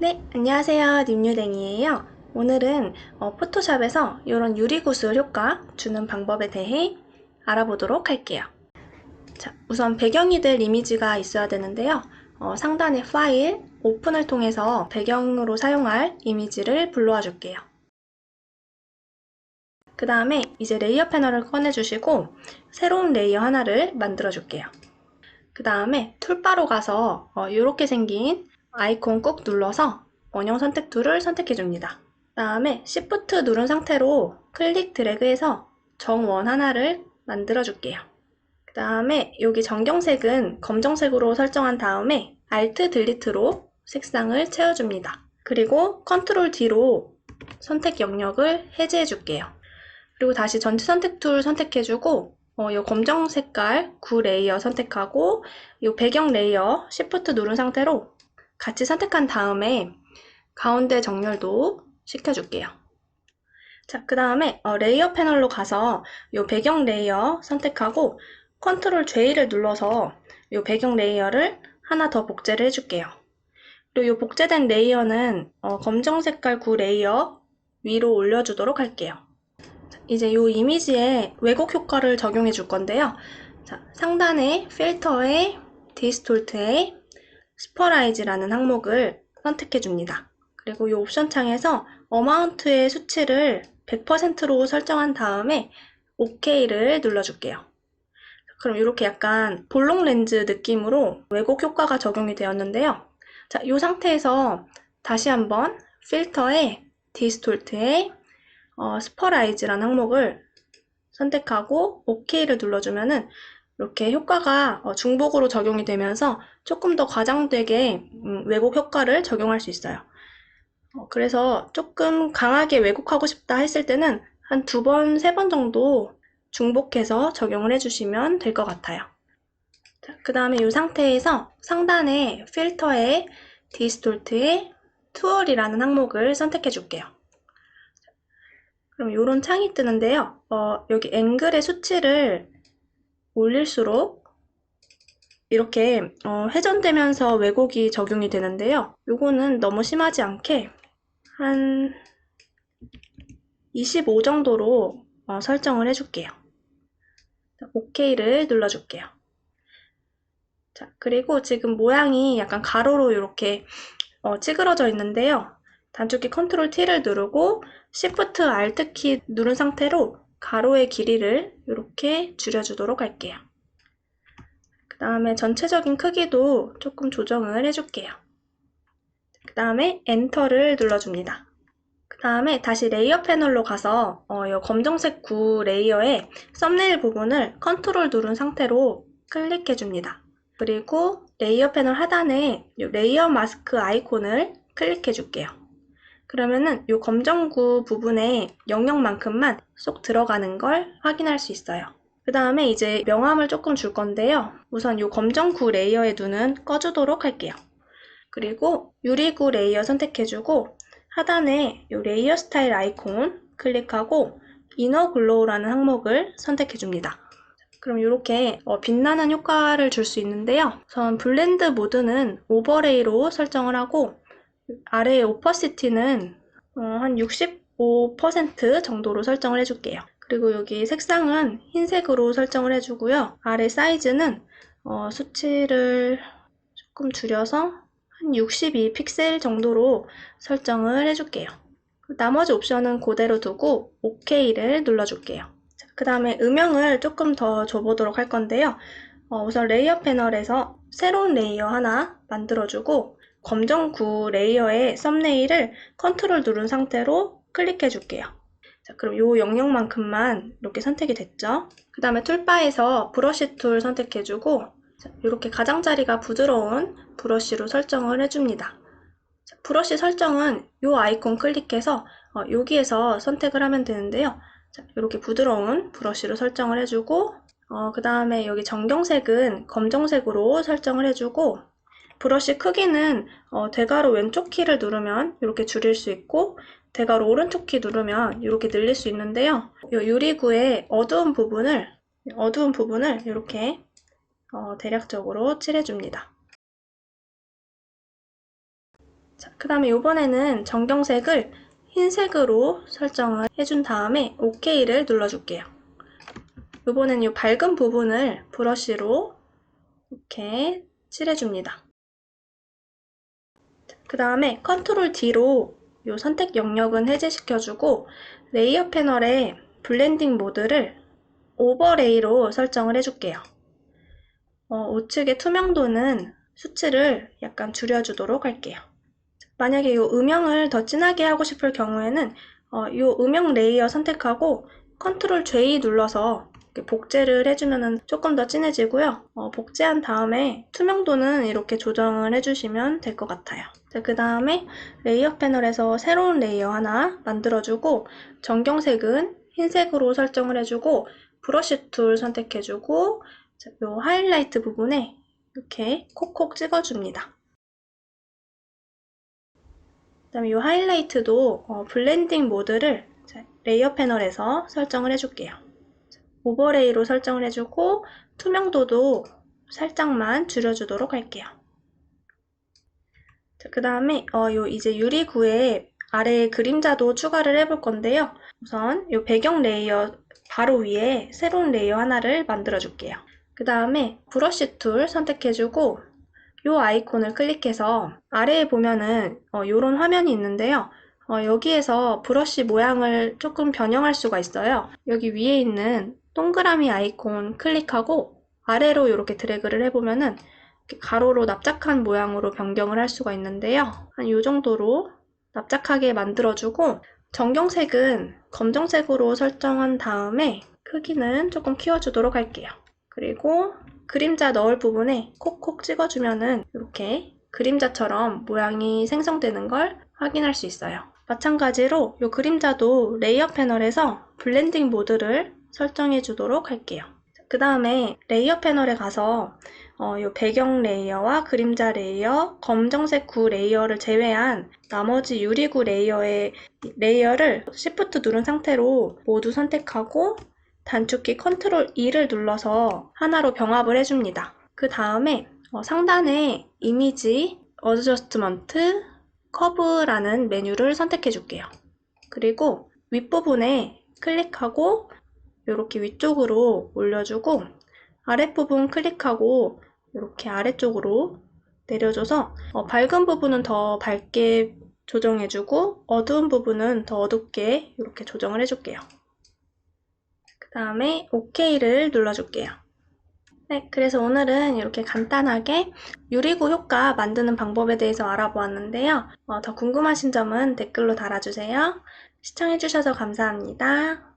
네, 안녕하세요. 님유댕이에요. 오늘은 어, 포토샵에서 이런 유리구슬 효과 주는 방법에 대해 알아보도록 할게요. 자, 우선 배경이 될 이미지가 있어야 되는데요. 어, 상단의 파일, 오픈을 통해서 배경으로 사용할 이미지를 불러와 줄게요. 그 다음에 이제 레이어 패널을 꺼내주시고 새로운 레이어 하나를 만들어 줄게요. 그 다음에 툴바로 가서 이렇게 생긴 아이콘 꾹 눌러서 원형 선택 툴을 선택해 줍니다. 그 다음에 Shift 누른 상태로 클릭 드래그해서 정원 하나를 만들어 줄게요. 그 다음에 여기 전경색은 검정색으로 설정한 다음에 Alt 딜리트로 색상을 채워줍니다. 그리고 컨트롤 D로 선택 영역을 해제해 줄게요. 그리고 다시 전체 선택 툴 선택해주고 어, 이 검정 색깔 9 레이어 선택하고 이 배경 레이어 Shift 누른 상태로 같이 선택한 다음에 가운데 정렬도 시켜줄게요. 자, 그 다음에 어, 레이어 패널로 가서 이 배경 레이어 선택하고 컨트롤 J를 눌러서 이 배경 레이어를 하나 더 복제를 해줄게요. 그리고 이 복제된 레이어는 어, 검정 색깔 9 레이어 위로 올려주도록 할게요. 이제 이 이미지에 왜곡 효과를 적용해 줄 건데요. 자, 상단에 필터에 디스톨트에 스퍼라이즈라는 항목을 선택해 줍니다. 그리고 이 옵션 창에서 어마운트의 수치를 100%로 설정한 다음에 OK를 눌러줄게요. 그럼 이렇게 약간 볼록 렌즈 느낌으로 왜곡 효과가 적용이 되었는데요. 자, 이 상태에서 다시 한번 필터에 디스톨트에 어, 스퍼라이즈라는 항목을 선택하고 OK를 눌러주면은 이렇게 효과가 어, 중복으로 적용이 되면서 조금 더 과장되게 음, 왜곡 효과를 적용할 수 있어요. 어, 그래서 조금 강하게 왜곡하고 싶다 했을 때는 한 두 번, 세 번 정도 중복해서 적용을 해주시면 될 것 같아요. 그 다음에 이 상태에서 상단에 필터에 디스톨트에 투얼이라는 항목을 선택해 줄게요. 그럼 이런 창이 뜨는데요. 어, 여기 앵글의 수치를 올릴수록 이렇게 어, 회전되면서 왜곡이 적용이 되는데요. 요거는 너무 심하지 않게 한 25 정도로 어, 설정을 해줄게요. OK를 눌러줄게요. 자, 그리고 지금 모양이 약간 가로로 이렇게 어, 찌그러져 있는데요. 단축키 컨트롤 T를 누르고 Shift Alt 키 누른 상태로 가로의 길이를 이렇게 줄여주도록 할게요. 그 다음에 전체적인 크기도 조금 조정을 해줄게요. 그 다음에 엔터를 눌러줍니다. 그 다음에 다시 레이어 패널로 가서 어, 이 검정색 9 레이어의 썸네일 부분을 컨트롤 누른 상태로 클릭해 줍니다. 그리고 레이어 패널 하단에 레이어 마스크 아이콘을 클릭해 줄게요. 그러면은 이 검정구 부분에 영역만큼만 쏙 들어가는 걸 확인할 수 있어요. 그 다음에 이제 명암을 조금 줄 건데요. 우선 이 검정구 레이어의 눈은 꺼주도록 할게요. 그리고 유리구 레이어 선택해주고 하단에 이 레이어 스타일 아이콘 클릭하고 이너 글로우라는 항목을 선택해줍니다. 그럼 이렇게 어, 빛나는 효과를 줄 수 있는데요. 우선 블렌드 모드는 오버레이로 설정을 하고 아래의 오퍼시티는 어, 한 65% 정도로 설정을 해줄게요. 그리고 여기 색상은 흰색으로 설정을 해주고요. 아래 사이즈는 어, 수치를 조금 줄여서 한 62 픽셀 정도로 설정을 해줄게요. 나머지 옵션은 그대로 두고 OK를 눌러줄게요. 그 다음에 음영을 조금 더 줘보도록 할 건데요. 어, 우선 레이어 패널에서 새로운 레이어 하나 만들어주고 검정 9 레이어의 썸네일을 컨트롤 누른 상태로 클릭해 줄게요. 자, 그럼 이 영역만큼만 이렇게 선택이 됐죠. 그 다음에 툴바에서 브러쉬 툴 선택해주고 자, 이렇게 가장자리가 부드러운 브러쉬로 설정을 해줍니다. 자, 브러쉬 설정은 이 아이콘 클릭해서 어, 여기에서 선택을 하면 되는데요. 자, 이렇게 부드러운 브러쉬로 설정을 해주고 어, 그 다음에 여기 전경색은 검정색으로 설정을 해주고 브러쉬 크기는 어, 대괄호 왼쪽 키를 누르면 이렇게 줄일 수 있고 대괄호 오른쪽 키 누르면 이렇게 늘릴 수 있는데요. 이 유리구의 어두운 부분을 어두운 부분을 이렇게 어, 대략적으로 칠해줍니다. 자, 그 다음에 이번에는 전경색을 흰색으로 설정을 해준 다음에 OK를 눌러줄게요. 이번엔 이 밝은 부분을 브러쉬로 이렇게 칠해줍니다. 그 다음에 컨트롤 D로 이 선택 영역은 해제시켜주고 레이어 패널에 블렌딩 모드를 오버레이로 설정을 해줄게요. 어, 우측의 투명도는 수치를 약간 줄여주도록 할게요. 만약에 이 음영을 더 진하게 하고 싶을 경우에는 어, 이 음영 레이어 선택하고 컨트롤 J 눌러서 복제를 해주면 조금 더 진해지고요. 어, 복제한 다음에 투명도는 이렇게 조정을 해주시면 될 것 같아요. 그 다음에 레이어 패널에서 새로운 레이어 하나 만들어주고 전경색은 흰색으로 설정을 해주고 브러쉬 툴 선택해주고 이 하이라이트 부분에 이렇게 콕콕 찍어줍니다. 그 다음에 이 하이라이트도 어, 블렌딩 모드를 레이어 패널에서 설정을 해줄게요. 오버레이로 설정을 해주고 투명도도 살짝만 줄여주도록 할게요. 그 다음에 어, 요 이제 유리구에 아래에 그림자도 추가를 해볼 건데요. 우선 이 배경 레이어 바로 위에 새로운 레이어 하나를 만들어 줄게요. 그 다음에 브러쉬 툴 선택해주고 이 아이콘을 클릭해서 아래에 보면은 어, 이런 화면이 있는데요. 어, 여기에서 브러쉬 모양을 조금 변형할 수가 있어요. 여기 위에 있는 동그라미 아이콘 클릭하고 아래로 이렇게 드래그를 해보면은 가로로 납작한 모양으로 변경을 할 수가 있는데요. 한 이 정도로 납작하게 만들어주고 전경색은 검정색으로 설정한 다음에 크기는 조금 키워주도록 할게요. 그리고 그림자 넣을 부분에 콕콕 찍어주면은 이렇게 그림자처럼 모양이 생성되는 걸 확인할 수 있어요. 마찬가지로 이 그림자도 레이어 패널에서 블렌딩 모드를 설정해 주도록 할게요. 그 다음에 레이어 패널에 가서 어, 이 배경 레이어와 그림자 레이어, 검정색 구 레이어를 제외한 나머지 유리구 레이어의 레이어를 Shift 누른 상태로 모두 선택하고 단축키 컨트롤 E를 눌러서 하나로 병합을 해줍니다. 그 다음에 어, 상단에 이미지, 어드저스트먼트, 커브라는 메뉴를 선택해 줄게요. 그리고 윗부분에 클릭하고 이렇게 위쪽으로 올려주고 아랫부분 클릭하고 이렇게 아래쪽으로 내려줘서 어, 밝은 부분은 더 밝게 조정해주고 어두운 부분은 더 어둡게 이렇게 조정을 해줄게요. 그 다음에 OK를 눌러줄게요. 네, 그래서 오늘은 이렇게 간단하게 유리구 효과 만드는 방법에 대해서 알아보았는데요. 어, 더 궁금하신 점은 댓글로 달아주세요. 시청해주셔서 감사합니다.